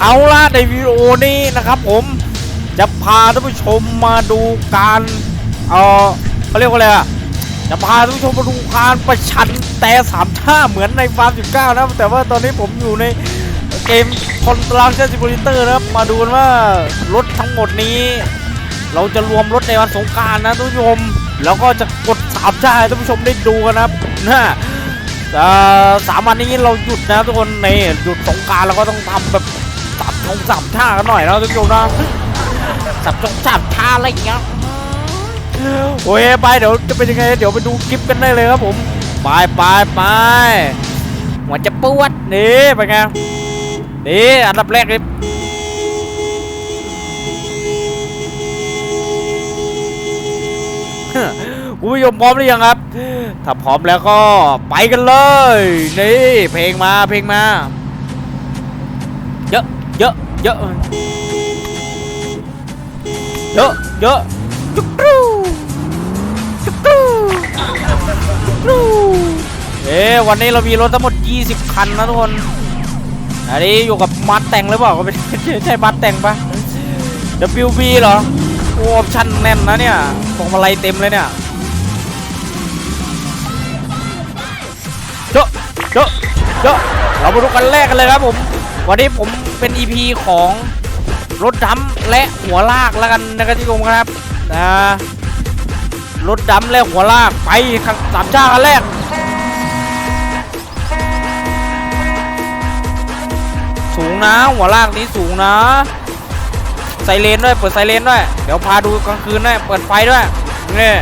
เอาละในวิดีโอนี้นะครับผมจะพาท่านผู้ชมมาดูการเออเขาเรียกว่าอะไรอะจะพาท่านผู้ชมมาดูการประชันแต่สามท่าเหมือนในฟาร์ม19นะครับแต่ว่าตอนนี้ผมอยู่ในเกมคอนตราคชั่นซิมูเลเตอร์นะครับมาดูกันว่ารถทั้งหมดนี้ เราจะรวมรถในวันสงการนะท่านผู้ชม แล้วก็จะกดสามชาให้ท่านผู้ชมได้ดูกันนะครับนะสามวันนี้เราหยุดนะทุกคนในหยุดสงการเราก็ต้องทำแบบ งสามชากันหน่อยนะท่านผู้ชมนะสามชงสามชาอะไรอย่างเงี้ยโอ้ยไปเดี๋ยวจะเป็นยังไง เดี๋ยวไปดูคลิปกันได้เลยครับผมไปไปไปหัวจะปวดนี่เป็นไงนี่อันดับแรกเลยคุณผู้ชมพร้อมหรือยังครับ ถ้าพร้อมแล้วก็ไปกันเลย นี่เพลงมาเพลงมาเยอะ เยอะเยอะเยอะจุกรูจุกรูจุกรูเอ๊ะวันนี้เรามีรถทั้งหมด 20 คันนะทุกคน อันนี้อยู่กับมัดแต่งหรือเปล่าก็ไม่ใช่มัดแต่งปะ WB เหรอโอ้ออปชั่นแน่นนะเนี่ยพวงมาลัยเต็มเลยเนี่ยเยอะเยอะเยอะเรามาดูกันแรกกันเลยครับผม วันนี้ผมเป็น EP ของรถดำและหัวลากแล้วกันนะครับที่กรมครับนะรถดำและหัวลากไปสามชากันแรกสูงนะหัวลากนี้สูงนะไซเรนด้วยเปิดไซเรนด้วยเดี๋ยวพาดูกลางคืนด้วยเปิดไฟด้วยนี่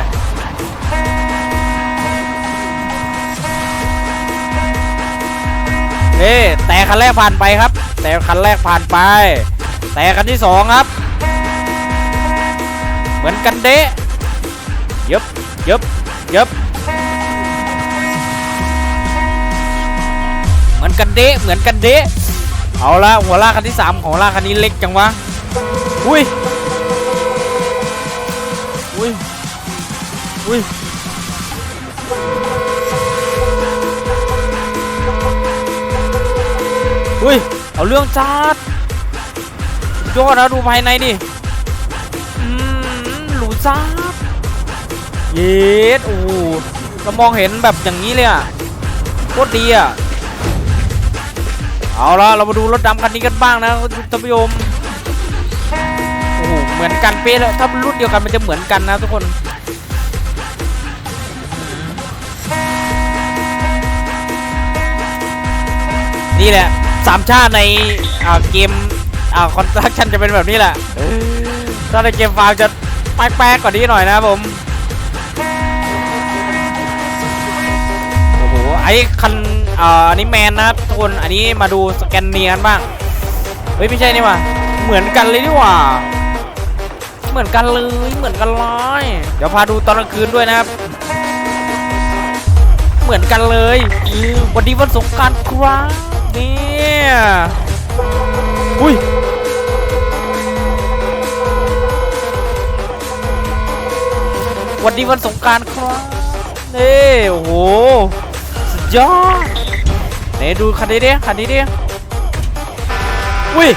เอ๊แต่คันแรกผ่านไปครับ แต่คันแรกผ่านไป แต่คันที่สองครับ เหมือนกันเดะยึบยึบยึบเหมือนกันเดะเหมือนกันเดะเอาละหัวลากคันที่สามของลากคันนี้เล็กจังวะอุ้ยอุ้ยอุ้ย อุ้ย เอาเรื่องจัดยอดนะดูภายในดิอืมหรูจัดเย็ดโอ้เรามองเห็นแบบอย่างนี้เลยอะโคตรดีอะเอาละเรามาดูรถดำคันนี้กันบ้างนะท่านผู้ชมโอ้โหเหมือนกันเป๊ะเลยถ้ารุ่นเดียวกันมันจะเหมือนกันนะทุกคนนี่แหละ สามชาติในอ่าเกมอ่าคอนสตรักชันจะเป็นแบบนี้แหละถ้าในเกมฟาร์มจะแป๊กๆกว่านี้หน่อยนะครับผมโอ้โหไอ้คันอ่าอันนี้แมนนะครับทุกคนอันนี้มาดูสแกนเนียนบ้างเฮ้ยไม่ใช่นี่หว่าเหมือนกันเลยนี่หว่าเหมือนกันเลยเหมือนกันเลยเดี๋ยวพาดูตอนกลางคืนด้วยนะครับ เหมือนกันเลยวันนี้วันสงกรารครับ เนี่ยอุ้ยวันนี้วันสงการครับนี่โอ้โหสุดยอดไหนดูคันนี้ดิคันนี้ดิอุ้ย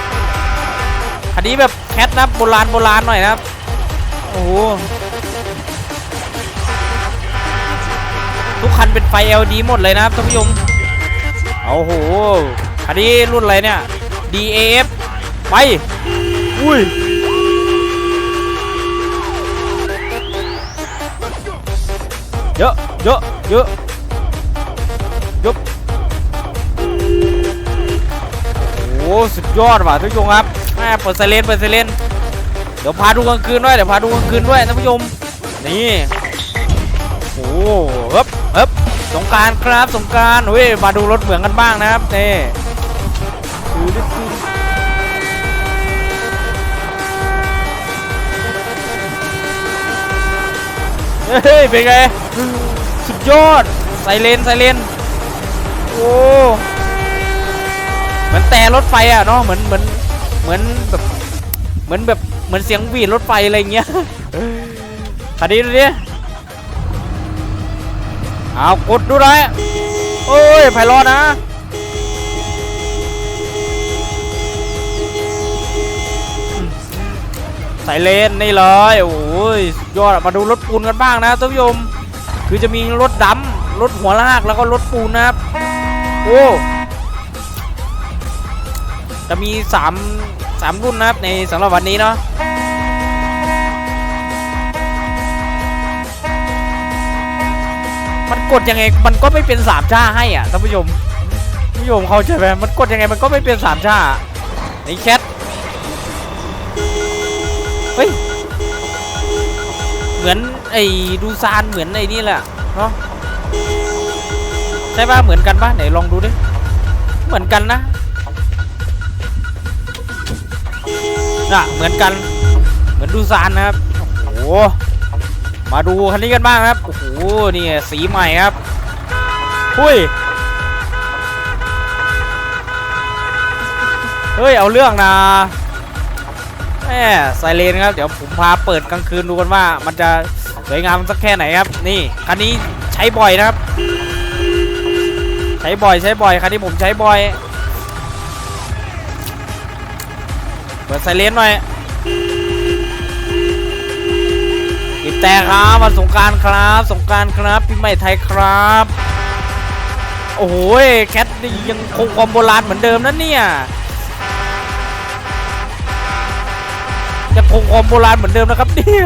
คันนี้แบบแคทนะโบราณโบราณหน่อยนะครับโอ้โหทุกคันเป็นไฟ LED หมดเลยนะครับท่านผู้ชม โอ้โหคันนี้รุ่นอะไรเนี่ย DAF ไป อุ้ยเยอะเยอะเยอะเยอะโอ้โหสุดยอดว่ะท่านผู้ชมครับแม่เปิดไซเรนเปิดไซเรนเดี๋ยวพาดูกลางคืนด้วยเดี๋ยวพาดูกลางคืนด้วยท่านผู้ชมนี่โอ้โหเฮ้บเฮ้บ สงการครับสงการเฮ้ยมาดูรถเหมืองกันบ้างนะครับนี่ดูดิเฮ้ยเป็นไงสุดยอดไซเรนไซเรนโอ้เหมือนแต่รถไฟอะเนาะเหมือนเหมือนเหมือนแบบเหมือนแบบเหมือนเสียงวีดรถไฟอะไรเงี้ยคันนี้ดูดิ เอากดดูไรโอ้ยไพลอนะใส่เลนนี่เลยโอ้ยยอดมาดูรถปูนกันบ้างนะท่านผู้ชมคือจะมีรถดำรถหัวลากแล้วก็รถปูนนะครับโอ้จะมี3 3รุ่นนะครับในสำหรับวันนี้เนาะ กดยังไงมันก็ไม่เป็นสามชาให้อะท่านผู้ชมท่านผู้ชมเข้าใจไหมมันกดยังไงมันก็ไม่เป็นสามชาไอ้แคทเฮ้ยเหมือนไอ้ดูซานเหมือนไอ้นี่แหละเนาะใช่ป่ะเหมือนกันป่ะไหนลองดูดิเหมือนกันนะน่ะเหมือนกันเหมือนดูซานนะครับโอ้โห มาดูคันนี้กันบ้างนะครับ โอ้โห นี่สีใหม่ครับหุยเฮ้ย เอาเรื่องนะแหมไซเรนครับ เดี๋ยวผมพาเปิดกลางคืนดูกันว่า มันจะสวยงามสักแค่ไหนครับ นี่ คันนี้ใช้บ่อยนะครับ ใช้บ่อยใช้บ่อย คันนี้ผมใช้บ่อย เปิดไซเรนหน่อย บแต่ครับวันสงการครับ สงการครับปีใหม่ไทยครับ โอ้โหแคทยังคงความโบราณเหมือนเดิมนั่นเนี่ยยังคงความโบราณเหมือนเดิมนะครับเนี่ย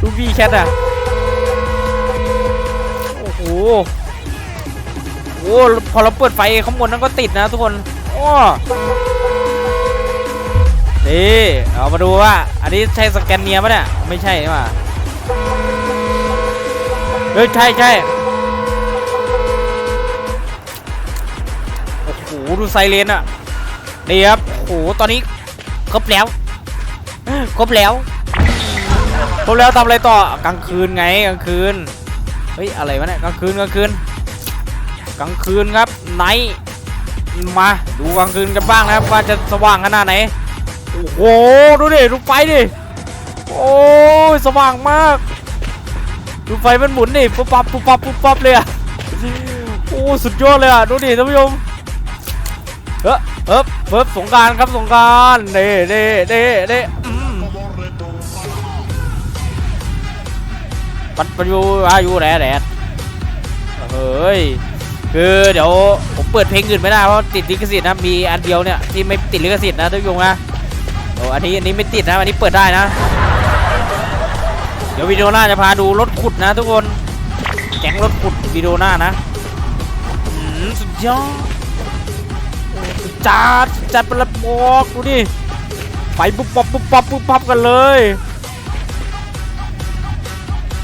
ดูพี่แคทอะโอ้โหโอ้พอเราเปิดไฟข้างบนนั้นก็ติดนะทุกคนโอ้นี่เอามาดูว่า อันนี้ใช่สแกนเนียปะเนี่ย ไม่ใช่นี่หว่า เฮ้ยใช่ใช่โอ้โหดูไซเรนอะนี่ครับโอ้โหตอนนี้ครบแล้วครบแล้วครบแล้วทำอะไรต่อกลางคืนไงกลางคืนเฮ้ยอะไรวะเนี่ยกลางคืนกลางคืนกลางคืนครับไนท์มาดูกลางคืนกันบ้างนะครับว่าจะสว่างขนาดไหนโอ้โหดูดิดูไฟดิโอ้ยสว่างมาก ดูไฟมันหมุนดิปุ๊บปั๊บปุ๊บปั๊บปุ๊บปั๊บเลยอะโอ้สุดยอดเลยอะดูดิท่านผู้ชมเฮ้ยเฮ้ยเฮ้ยสงการครับสงการเด้เด้เด้เด้อืมปัดปัดอยู่อายุแหล่แดดเฮ้ยคือเดี๋ยวผมเปิดเพลงอื่นไม่ได้เพราะติดลิขสิทธิ์นะมีอันเดียวเนี่ยที่ไม่ติดลิขสิทธิ์นะทุกยงนะโอ้อันนี้อันนี้ไม่ติดนะอันนี้เปิดได้นะ ดี๋ยววิดีโอหน้าจะพาดูรถขุดนะทุกคน แก๊งรถขุดวิดีโอหน้านะสุดยอดจัดจัดเป็นระบอกดูดิไปปุ๊บปั๊บปุ๊บปั๊บปุ๊บปั๊บกันเลย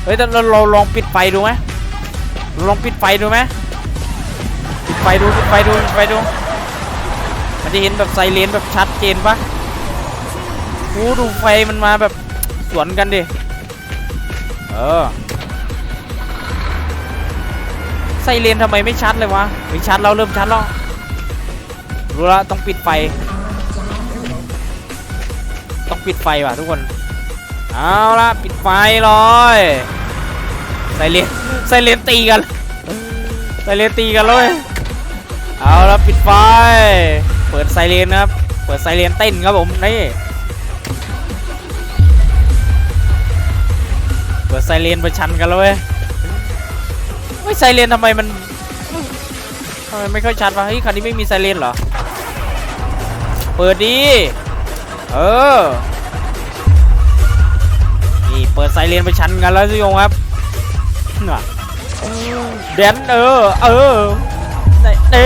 เฮ้ยแต่เราเราลองปิดไฟดูไหมลองปิดไฟดูไหมปิดไฟดูปิดไฟดูปิดไฟดูมันจะเห็นแบบไซเรนแบบชัดเจนปะโอ้ดูไฟมันมาแบบสวนกันดิ เออไซเรนทำไมไม่ชัดเลยวะไม่ชัดเราเริ่มชัดแล้วรู้ละต้องปิดไฟ ต้องปิดไฟว่ะทุกคน เอาละปิดไฟเลยไซเลนไซเลนตีกันไซเลนตีกันเลยเอาละปิดไฟ เปิดไซเรนครับ เปิดไซเรนเต้นครับผมนี่ ปิดไซเรนประชันกันแล้วเว้ยไม่ไซเรนทำไมมันทำไมไม่ค่อยชัดวะเฮ้ยคันนี้ไม่มีไซเรนเหรอ เปิดดี เออ นี่เปิดไซเรนไปชันกันแล้วสิโยงครับน่ะแดนเออ เออเน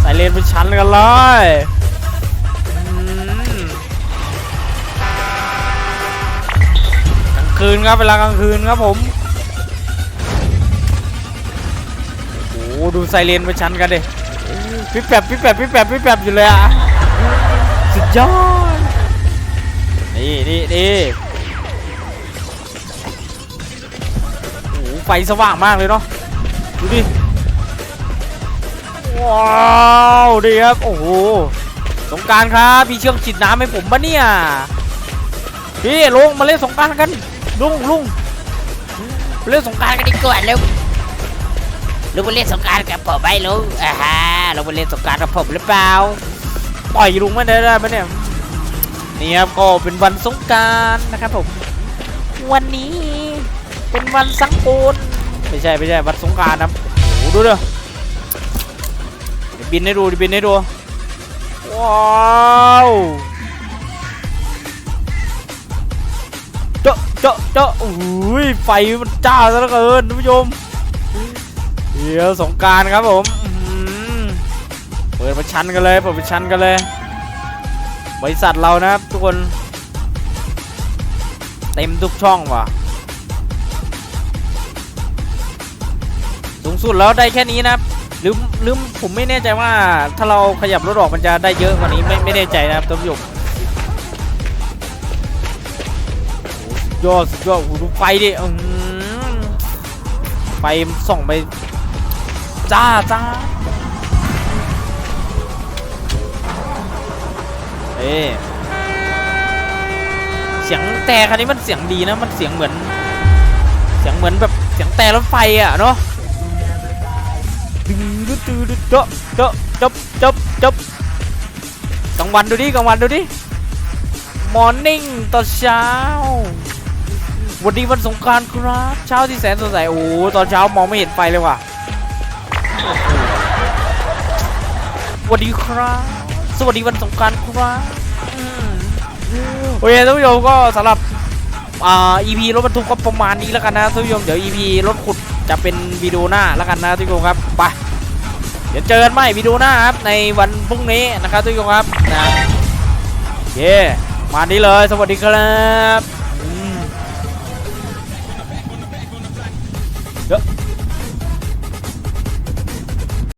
ไซเรนไปชันกันเลย คืนครับเวลากลางคืนครับผมโอ้ดูไซเรนไปชันกันดิพี่แปบพี่แปบพี่แปบพี่แปบอยู่เลยอะสุดยอดนี่นี่นี่โอ้ไฟสว่างมากเลยเนาะดูดิว้าวดีครับโอ้โหสงกรารครับพี่เชื่อมฉีดน้ำให้ผมปะเนี่ยพี่ลงมาเล่นสงกรารกัน ลุงลุงมาเล่นสงกรารกันดีกว่าเร็วลุงไปเล่นสงกรารกับผมไหมลุงอ่าฮะลุงไปเล่นสงกรารกับผมหรือเปล่าปล่อยลุงไม่ได้ได้ปะเนี่ยนี่ครับก็เป็นวันสงกรารนะครับผม วันนี้เป็นวันสังปูนไม่ใช่ไม่ใช่วันสงกรารนะครับโอ้โหดูเด้อเดี๋ยวบินให้ดูเดี๋ยวบินให้ดูว้าว เจาะเจาะเจาะโอ้ยไฟมันจ้าซะเหลือเกินท่านผู้ชมเดี๋ยวสงการครับผมเปิดประชันกันเลยเปิดประชันกันเลย บริษัทเรานะครับทุกคน เต็มทุกช่องว่ะสูงสุดแล้วได้แค่นี้นะครับหรือหรือผมไม่แน่ใจว่าถ้าเราขยับรถออกมันจะได้เยอะกว่านี้ไม่ไม่แน่ใจนะครับท่านผู้ชม ดยอดสุดยอดโอ้โหดูไฟดิอืมไฟส่องไป จ้าจ้าเอ๊เสียงแต่คันนี้มันเสียงดีนะ มันเสียงเหมือน เสียงเหมือนแบบเสียงแต่รถไฟอะเนาะดึงดึดดึดดึดเจาะเจาะจบจบจบกลางวันดูดิกลางวันดูดิมอร์นิ่งตอนเช้า วันนี้วันสงการครับเช้าที่แสนสดใสโอ้ตอนเช้ามองไม่เห็นไฟเลยว่ะสวัสดีครับ สวัสดีวันสงการครับโอเคท่านผู้ชมก็สำหรับอ่า EP รถบรรทุกก็ประมาณนี้แล้วกันนะท่านผู้ชมเดี๋ยว EP รถขุดจะเป็นวิดีโอหน้าแล้วกันนะทุกคนครับไปเดี๋ยวเจอกันใหม่วิดีโอหน้าครับในวันพรุ่งนี้นะครับทุกคนครับนะโอเคมานี้เลย สวัสดีครับ